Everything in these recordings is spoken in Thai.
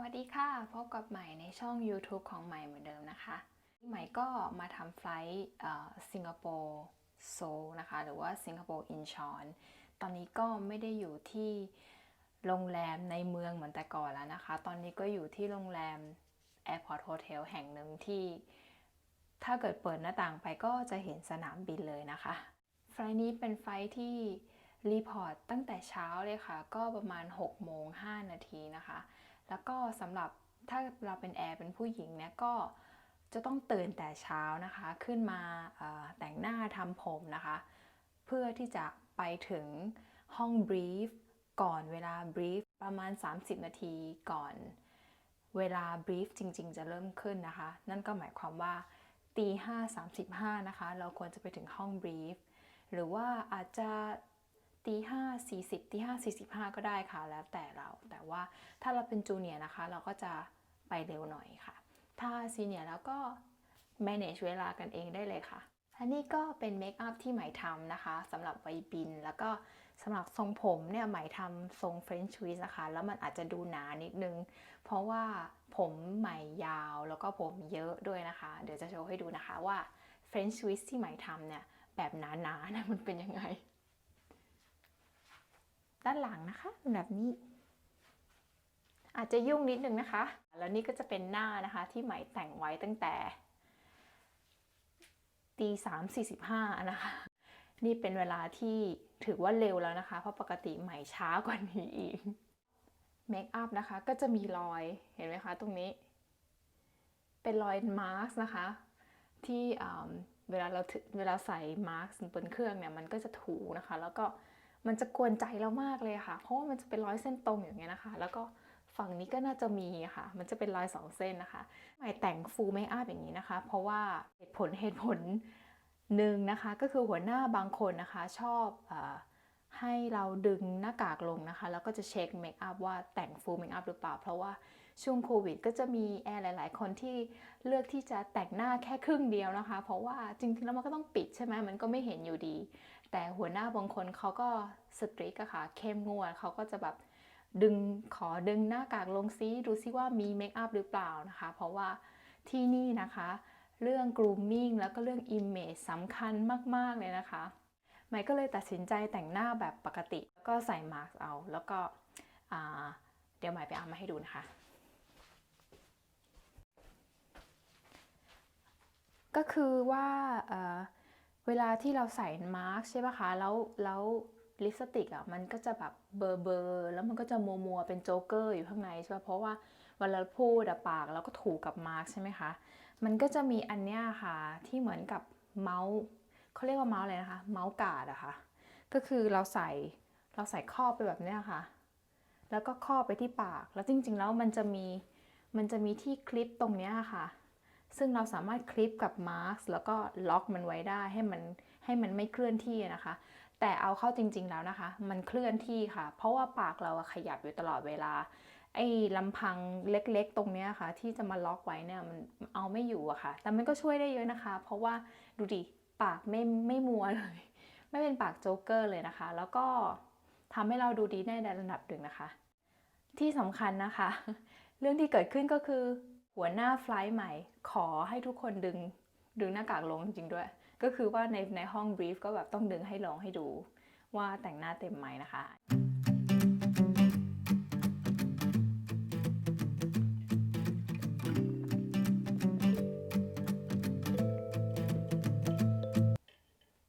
วัสดีค่ะ พบกับใหม่ในช่อง YouTube ของใหม่เหมือนเดิมนะคะใหม่ก็มาทำไฟล์สิงคโปร์โซลนะคะ หรือว่าสิงคโปร์อินชอนตอนนี้ก็ไม่ได้อยู่ที่โรงแรมในเมืองเหมือนแต่ก่อนแล้วนะคะ ตอนนี้ก็อยู่ที่โรงแรม Airport Hotel แห่งหนึ่งที่ ถ้าเกิดเปิดหน้าต่างไปก็จะเห็นสนามบินเลยนะคะ ไฟล์นี้เป็นไฟล์ที่รีพอร์ตตั้งแต่เช้าเลยค่ะ ก็ประมาณ 6 โมง 5 นาทีนะคะ แล้วก็สำหรับถ้าเราเป็นแอร์เป็นผู้หญิงเนี่ยก็จะต้องตื่นแต่เช้านะคะ ขึ้นมาแต่งหน้าทำผมนะคะ เพื่อที่จะไปถึงห้องบรีฟก่อนเวลาบรีฟประมาณ 30 นาทีก่อนเวลาบรีฟจริง ๆ จะเริ่มขึ้นนะคะ นั่นก็หมายความว่าตีห้าสามสิบห้านะคะ เราควรจะไปถึงห้องบรีฟหรือว่าอาจจะ ตีห้าสี่สิบตีห้าสี่สิบห้าก็ได้ค่ะ แล้วแต่เรา แต่ว่าถ้าเราเป็นจูเนียร์นะคะ เราก็จะไปเร็วหน่อยค่ะ ถ้าซีเนียร์แล้วก็ manage เวลากันเองได้เลยค่ะอันนี้ก็เป็นเมคอัพที่ใหม่ทำนะคะสำหรับไวบิน แล้วก็สำหรับทรงผมเนี่ยใหม่ทำทรง French t w i s นะคะ แล้วมันอาจจะดูหนานิดนึง เพราะว่าผมใหม่ยาวแล้วก็ผมเยอะด้วยนะคะ เดี๋ยวจะโชว์ให้ดูนะคะว่า French t w i s ที่ใหม่ทำเนี่ย แบบหนาๆนะมันเป็นยังไง ด้านหลังนะคะแบบนี้ อาจจะยุ่งนิดนึงนะคะ แล้วนี่ก็จะเป็นหน้านะคะที่ใหม่แต่งไว้ตั้งแต่ตีสามสี่สิบห้านะคะ นี่เป็นเวลาที่ถือว่าเร็วแล้วนะคะ เพราะปกติใหม่ช้ากว่านี้อีกเมคอัพนะคะก็จะมีรอยเห็นไหมคะตรงนี้ เป็นรอยมาร์กนะคะ ที่เวลาเราเวลาใส่มาร์กบนเครื่องเนี่ยมันก็จะถูนะคะ แล้วก็ มันจะกวนใจเรามากเลยค่ะ เพราะว่ามันจะเป็นรอยเส้นตรงอย่างเงี้ยนะคะ แล้วก็ฝั่งนี้ก็น่าจะมีค่ะ มันจะเป็นรอยสองเส้นนะคะ หม่แต่งฟูลเมคอัพอย่างนี้นะคะ เพราะว่าเหตุผลเหตุผลหนึ่งนะคะ ก็คือหัวหน้าบางคนนะคะ ชอบอให้เราดึงหน้ากากลงนะคะ แล้วก็จะเช็คเมคอัพว่าแต่งฟูลเมคอัพหรือเปล่า เพราะว่า ช่วงโควิด ก็จะมีแอร์หลาย ๆ คนที่เลือกที่จะแต่งหน้าแค่ครึ่งเดียวนะคะ เพราะว่าจริง ๆ แล้วมันก็ต้องปิดใช่ไหมมันก็ไม่เห็นอยู่ดี แต่หัวหน้าบางคนเขาก็สตรีกอะค่ะเข้มงวดเขาก็จะแบบดึงขอดึงหน้ากากลงซิดูซิว่ามีเมคอัพหรือเปล่านะคะ เพราะว่าที่นี่นะคะ เรื่อง grooming แล้วก็เรื่อง image สำคัญมาก ๆ เลยนะคะหม่ก็เลยตัดสินใจแต่งหน้าแบบปกติ แล้วก็ใส่มาร์กเอา แล้วก็เดี๋ยวหม่ไปเอามาให้ดูนะคะ ก็คือว่าเเวลาที่เราใส่มาร์กใช่ปะคะ แล้วแล้วลิปสติกอะมันก็จะแบบเบอร์เบอร์แล้วมันก็จะมัวมัวเป็นโจ๊กเกอร์อยู่ข้างในใช่ปะเพราะว่าเวลาพูดปากเราก็ถูกกับมาร์กใช่ไหมคะ มันก็จะมีอันเนี้ยค่ะที่เหมือนกับเมาส์เขาเรียกว่าเมาส์อะไรนะคะ เมาส์กาดอะค่ะ ก็คือเราใส่เราใส่ครอบไปแบบเนี้ยค่ะ แล้วก็ครอบไปที่ปาก แล้วจริง ๆ แล้วมันจะมีมันจะมีที่คลิปตรงเนี้ยค่ะ ซึ่งเราสามารถคลิปกับมาร์กแล้วก็ล็อกมันไว้ได้ให้มันให้มันไม่เคลื่อนที่นะคะ แต่เอาเข้าจริง ๆแล้วนะคะ มันเคลื่อนที่ค่ะ เพราะว่าปากเราขยับอยู่ตลอดเวลา ไอ้ลำพังเล็กๆ ตรงเนี้ยค่ะ ที่จะมาล็อกไว้เนี่ยมันเอาไม่อยู่อะค่ะ แต่มันก็ช่วยได้เยอะนะคะ เพราะว่าดูดิปากไม่ไม่มัวเลย ไม่เป็นปากโจ๊กเกอร์เลยนะคะ แล้วก็ทำให้เราดูดีในระดับหนึ่งนะคะ ที่สำคัญนะคะ เรื่องที่เกิดขึ้นก็คือ หัวหน้าไฟล์ใหม่ ขอให้ทุกคนดึงดึงหน้ากากลงจริงๆด้วย ก็คือว่าในในห้องบรีฟก็แบบต้องดึงให้ลงให้ดู ว่าแต่งหน้าเต็มไหมนะคะ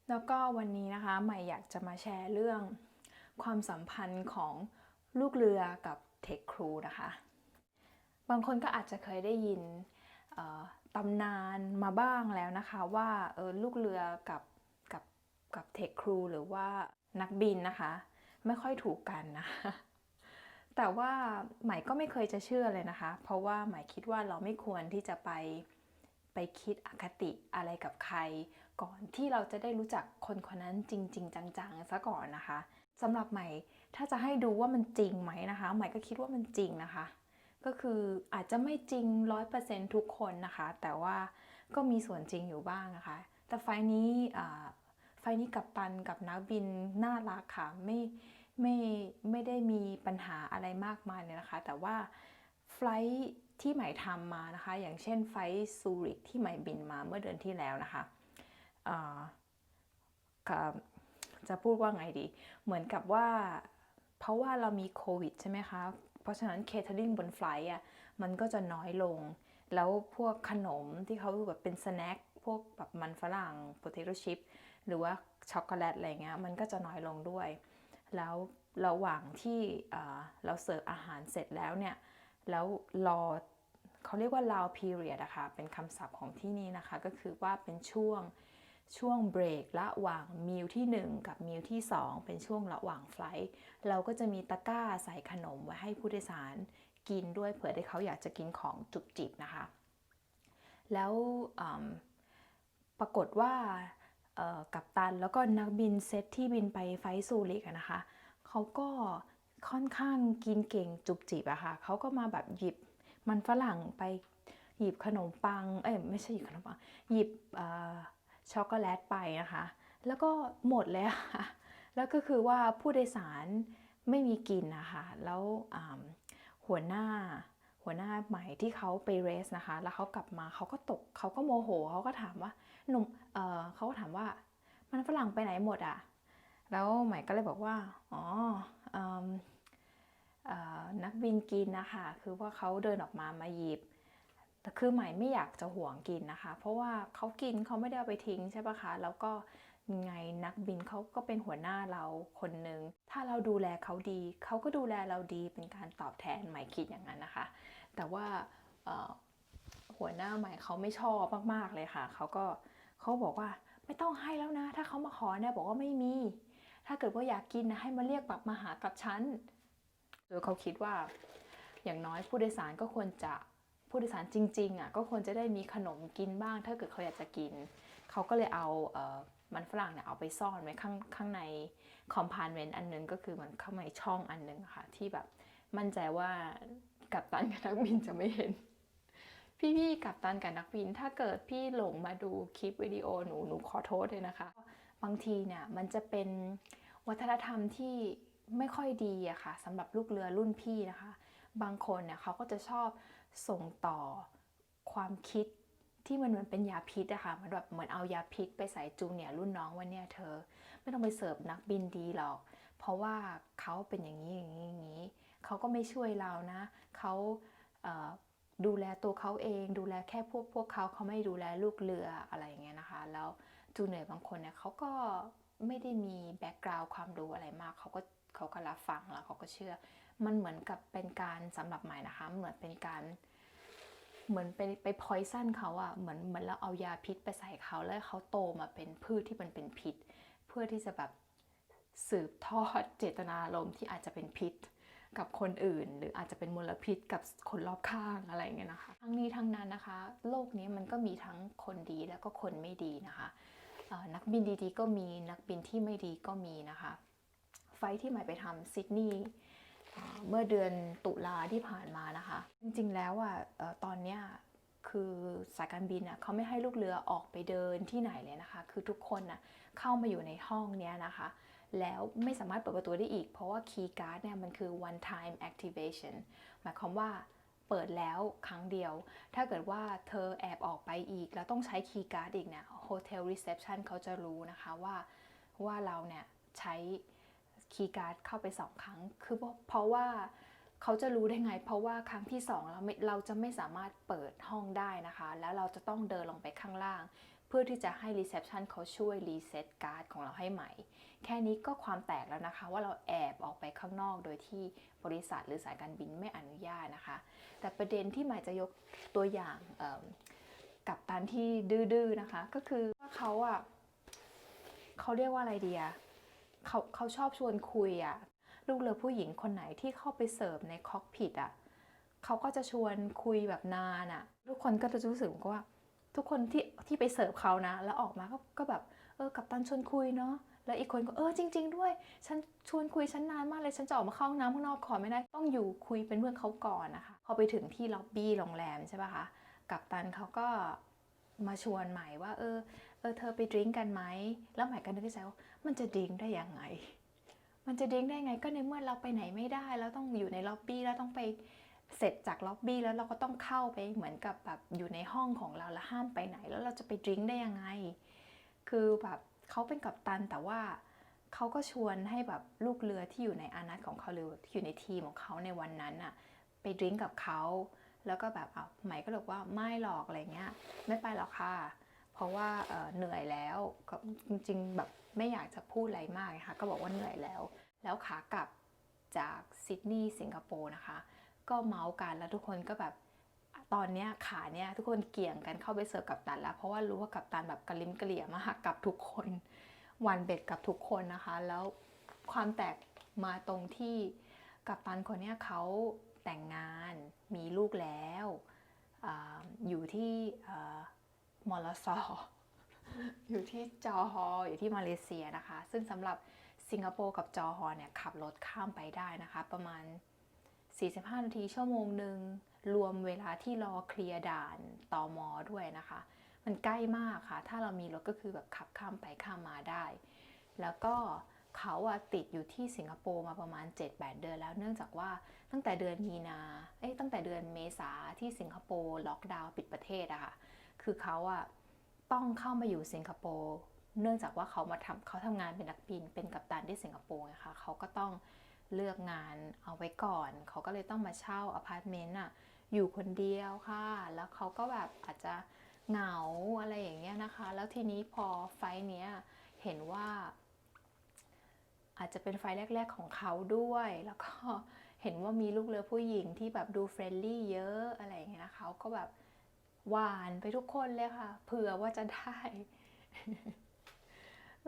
แล้วก็วันนี้นะคะใหม่อยากจะมาแชร์เรื่องความสัมพันธ์ของลูกเรือกับเทคครูนะคะ บางคนก็อาจจะเคยได้ยินตำนานมาบ้างแล้วนะคะว่าออลูกเรือกับกับกับเทคครูหรือว่านักบินนะคะ ไม่ค่อยถูกกันนะคะแต่ว่าใหม่ก็ไม่เคยจะเชื่อเลยนะคะ เพราะว่าใหม่คิดว่าเราไม่ควรที่จะไปไปคิดอคติอะไรกับใคร ก่อนที่เราจะได้รู้จักคนคนนั้นจริง ๆ จังๆซะก่อนนะคะสำหรับใหม่ถ้าจะให้ดูว่ามันจริงไหมนะคะ ใหม่ก็คิดว่ามันจริงนะคะ ก็คืออาจจะไม่จริงร้อยเปอร์เซ็นทุกคนนะคะ แต่ว่าก็มีส่วนจริงอยู่บ้างนะคะ แต่ไฟนี้ไฟนี้กับตันกับนักบินน่ารักค่ะไม่ไม่ไม่ได้มีปัญหาอะไรมากมายเลยนะคะ แต่ว่าไฟลท์ที่ใหม่ทำมานะคะ อย่างเช่นไฟล์ซูริกที่ใหม่บินมาเมื่อเดือนที่แล้วนะคะจะพูดว่าไงดี เหมือนกับว่า เพราะว่าเรามีโควิดใช่ไหมคะ เพราะฉะนั้นเคเทอริงบนไฟล์อะมันก็จะน้อยลง แล้วพวกขนมที่เขาแบบเป็นสแน็คพวกแบบมันฝรั่งโพเตโตชิพหรือว่าช็อกโกแลตอะไรเงี้ยมันก็จะน้อยลงด้วย แล้วระหว่างที่เราเสิร์ฟอาหารเสร็จแล้วเนี่ย แล้วรอเขาเรียกว่า loud period อะค่ะเป็นคำศัพท์ของที่นี่นะคะ ก็คือว่าเป็นช่วง ช่วงเบรกระหว่างมิลที่ 1 กับมิลที่ 2 เป็นช่วงระหว่างไฟลท์เราก็จะมีตะกร้าใส่ขนมไว้ให้ผู้โดยสารกินด้วยเผื่อที่เขาอยากจะกินของจุบจิบนะคะ แล้วปรากฏว่ากัปตันแล้วก็นักบินเซตที่บินไปไฟล์ซูริกนะคะเขาก็ค่อนข้างกินเก่งจุบจิบอะค่ะเขาก็มาแบบหยิบมันฝรั่งไปหยิบขนมปัง เอ้ยไม่ใช่หยิบขนมปัง หยิบ ช็อกโกแลตไปนะคะ แล้วก็หมดเลยค่ะ แล้วก็คือว่าผู้โดยสารไม่มีกินนะคะ แล้วหัวหน้าหัวหน้าใหม่ที่เขาไปเรสนะคะ แล้วเขากลับมาเขาก็ตกเขาก็โมโหเขาก็ถามว่าหนุ่มเออเขาก็ถามว่ามันฝรั่งไปไหนหมดอะแล้วใหม่ก็เลยบอกว่า อ๋อออนักบินกินนะคะ คือว่าเขาเดินออกมามาหยิบ แต่คือใหม่ไม่อยากจะห่วงกินนะคะ เพราะว่าเขากินเขาไม่ได้เอาไปทิ้งใช่ปะคะ แล้วก็ไงนักบินเขาก็เป็นหัวหน้าเราคนหนึ่ง ถ้าเราดูแลเขาดี เขาก็ดูแลเราดีเป็นการตอบแทนใหม่คิดอย่างนั้นนะคะ แต่ว่าหัวหน้าใหม่เขาไม่ชอบมากๆเลยค่ะ เขาก็เขาบอกว่าไม่ต้องให้แล้วนะ ถ้าเขามาขอเนี่ยบอกว่าไม่มี ถ้าเกิดว่าอยากกินนะให้มาเรียกแบบมาหากับฉันโดยเขาคิดว่า อย่างน้อยผู้โดยสารก็ควรจะ ผู้โดยสารจริงๆอะก็ควรจะได้มีขนมกินบ้าง ถ้าเกิดเขาอยากจะกิน เขาก็เลยเอาเออมันฝรั่งเนี่ยเอาไปซ่อนไว้ข้างข้างในคอมพาร์ตเมนต์อันนึงก็คือมันเข้ามาในช่องอันนึงค่ะ ที่แบบมั่นใจว่ากัปตันกับนักบินจะไม่เห็น พี่ๆกัปตันกับนักบิน ถ้าเกิดพี่หลงมาดูคลิปวิดีโอหนูหนูขอโทษเลยนะคะ บางทีเนี่ยมันจะเป็นวัฒนธรรมที่ไม่ค่อยดีอะค่ะสำหรับลูกเรือรุ่นพี่นะคะ บางคนเนี่ยเขาก็จะชอบ ส่งต่อความคิดที่มันเหมือนเป็นยาพิษอะค่ะมันแบบเหมือนเอายาพิษไปใส่จูเนียร์รุ่นน้องว่าเนี่ยเธอ ไม่ต้องไปเสิร์ฟนักบินดีหรอก เพราะว่าเขาเป็นอย่างนี้อย่างนี้อย่างนี้เขาก็ไม่ช่วยเรานะเขาเดูแลตัวเขาเอง ดูแลแค่พวกพวกเขาเขาไม่ดูแลลูกเรืออะไรอย่างเงี้ยนะคะ แล้วจูเนียร์บางคนเนี่ยเขาก็ไม่ได้มีแบ็กกราวด์ความรู้อะไรมากเขาก็ เขาก็รับฟังแล้วเขาก็เชื่อ มันเหมือนกับเป็นการสำหรับใหม่นะคะ เหมือนเป็นการ เหมือนไปไปพอยซันเขาอะเหมือนเหมือนเราเอายาพิษไปใส่เขาแล้วเขาโตมาเป็นพืชที่มันเป็นพิษ เพื่อที่จะแบบสืบทอดเจตนารมณ์ที่อาจจะเป็นพิษกับคนอื่น หรืออาจจะเป็นมลพิษกับคนรอบข้างอะไรเงี้ยนะคะ ทั้งนี้ทั้งนั้นนะคะ โลกนี้มันก็มีทั้งคนดีแล้วก็คนไม่ดีนะคะนักบินดีๆก็มีนักบินที่ไม่ดีก็มีนะคะ ไฟที่ใหม่ไปทำซิดนีย์เมื่อเดือนตุลาที่ผ่านมานะคะ จริงๆแล้วอะตอนเนี้ยคือสายการบินอะเขาไม่ให้ลูกเรือออกไปเดินที่ไหนเลยนะคะ คือทุกคนอะเข้ามาอยู่ในห้องเนี้ยนะคะ แล้วไม่สามารถเปิดประตูได้อีก เพราะว่าคีย์การ์ดเนี่ยมันคือ one time activation หมายความว่าเปิดแล้วครั้งเดียว ถ้าเกิดว่าเธอแอบออกไปอีก แล้วต้องใช้คีย์การ์ดอีกเนี่ย hotel reception เขาจะรู้นะคะว่าว่าเราเนี่ยใช้ คีย์การ์ดเข้าไปสองครั้ง คือเพราะว่าเขาจะรู้ได้ไง เพราะว่าครั้งที่สองเราเราจะไม่สามารถเปิดห้องได้นะคะ แล้วเราจะต้องเดินลงไปข้างล่าง เพื่อที่จะให้รีเซพชันเขาช่วยรีเซ็ตการ์ดของเราให้ใหม่ แค่นี้ก็ความแตกแล้วนะคะ ว่าเราแอบออกไปข้างนอกโดยที่บริษัทหรือสายการบินไม่อนุญาตนะคะ แต่ประเด็นที่หมายจะยกตัวอย่างกับตันที่ดื้อๆนะคะ ก็คือว่าเขาอะเขาเรียกว่าอะไรดีอะ เขาเขาชอบชวนคุยอะลูกเรือผู้หญิงคนไหนที่เข้าไปเสิร์ฟในคอกพิทอะเขาก็จะชวนคุยแบบนานอะทุกคนก็จะรู้สึกว่าทุกคนที่ที่ไปเสิร์ฟเขานะ แล้วออกมาก็ก็แบบเออกับตันชวนคุยเนาะแล้วอีกคนก็เออจริง ๆ ด้วย ฉันชวนคุยฉันนานมากเลยฉันจะออกมาเข้าห้องน้ำข้างนอกขอไม่ได้ต้องอยู่คุยเป็นเพื่อนเขาก่อนนะคะพอไปถึงที่ล็อบบี้โรงแรมใช่ปะคะกับตันเขาก็มาชวนใหม่ว่า เออ เออเธอไปดริ้งกันไหม แล้วหม่ก็นึกในใจว่ามันจะดริ้งได้ยังไง มันจะดริ้งได้ไงก็ในเมื่อเราไปไหนไม่ได้ แล้วต้องอยู่ในล็อบบี้แล้วต้องไปเสร็จจากล็อบบี้แล้วเราก็ต้องเข้าไปเหมือนกับแบบอยู่ในห้องของเราแล้วห้ามไปไหน แล้วเราจะไปดริงได้ยังไง คือแบบเขาเป็นกัปตันแต่ว่าเขาก็ชวนให้แบบลูกเรือที่อยู่ในอานัตของเขาหรืออยู่ในทีมของเขาในวันนั้นน่ะไปดริงกับเขาแล้วก็แบบเอาไหมก็บอกว่าไม่หรอกอะไรเงี้ย ไม่ไปหรอกค่ะ เพราะว่าเหนื่อยแล้วก็จริงๆแบบไม่อยากจะพูดอะไรมากนะคะก็บอกว่าเหนื่อยแล้ว แล้วขากลับจากซิดนีย์สิงคโปร์นะคะ ก็เมาส์กันแล้วทุกคนก็แบบตอนเนี้ยขาเนี้ยทุกคนเกี่ยงกันเข้าไปเสิร์ฟกับตันแล้ว เพราะว่ารู้ว่ากับตันแบบกระลิมกระเหลี่ยมากกับทุกคนวันเบ็ดกับทุกคนนะคะ แล้วความแตกมาตรงที่กับตันคนเนี้ยเขาแต่งงานมีลูกแล้วออยู่ที่ มอลซออยู่ที่จอฮออยู่ที่มาเลเซียนะคะ ซึ่งสำหรับสิงคโปร์กับจอฮอเนี่ยขับรถข้ามไปได้นะคะ ประมาณ 45 นาทีชั่วโมงหนึ่งรวมเวลาที่รอเคลียร์ด่านตอมอด้วยนะคะ มันใกล้มากค่ะ ถ้าเรามีรถก็คือแบบขับข้ามไปข้ามมาได้ แล้วก็เขาอะติดอยู่ที่สิงคโปร์มาประมาณ 7-8 เดือนแล้ว เนื่องจากว่าตั้งแต่เดือนมีนา เอ้ยตั้งแต่เดือนเมษาที่สิงคโปร์ล็อกดาวน์ปิดประเทศอะค่ะ คือเขาอะต้องเข้ามาอยู่สิงคโปร์เนื่องจากว่าเขามาทำเขาทำงานเป็นนักบินเป็นกัปตันที่สิงคโปร์นะคะเขาก็ต้องเลือกงานเอาไว้ก่อน เขาก็เลยต้องมาเช่าอพาร์ตเมนต์อะอยู่คนเดียวค่ะ แล้วเขาก็แบบอาจจะเหงาอะไรอย่างเงี้ยนะคะ แล้วทีนี้พอไฟเนี้ยเห็นว่า อาจจะเป็นไฟแรก ๆของเขาด้วย แล้วก็เห็นว่ามีลูกเรือผู้หญิงที่แบบดูเฟรนลี่เยอะอะไรอย่างเงี้ยนะคะเขาก็แบบ หวานไปทุกคนเลยค่ะ เผื่อว่าจะได้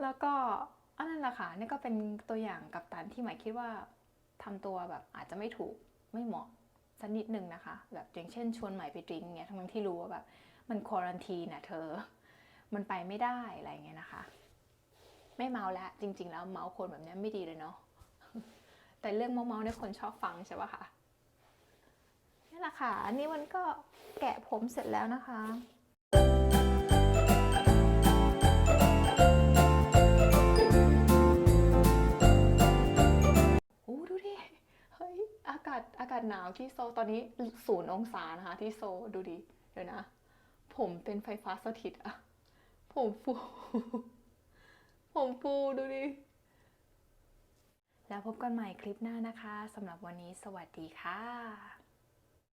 แล้วก็อันนั้นแหละค่ะนี่ก็เป็นตัวอย่างกับตันที่หมายคิดว่าทำตัวแบบอาจจะไม่ถูกไม่เหมาะสักนิดนึงนะคะ แบบอย่างเช่น ชวนใหม่ไปดริงเงี้ยทั้งที่รู้ว่าแบบมันควอรันทีน่ะเธอ มันไปไม่ได้อะไรเงี้ยนะคะ ไม่เมาแล้วจริง ๆ แล้วเมาคนแบบนี้ไม่ดีเลยเนาะแต่เรื่องเมาๆเนี่ยคนชอบฟังใช่ปะคะ แหละค่ะอันนี้มันก็แกะผมเสร็จแล้วนะคะโอ้ดูดิเฮ้ยอากาศอากาศหนาวที่โซตอนนี้ศูนย์องศานะคะ ที่โซดูดิเดี๋ยวนะ ผมเป็นไฟฟ้าสถิตอะผมฟู ผมฟูดูดิ แล้วพบกันใหม่คลิปหน้านะคะสำหรับวันนี้สวัสดีค่ะ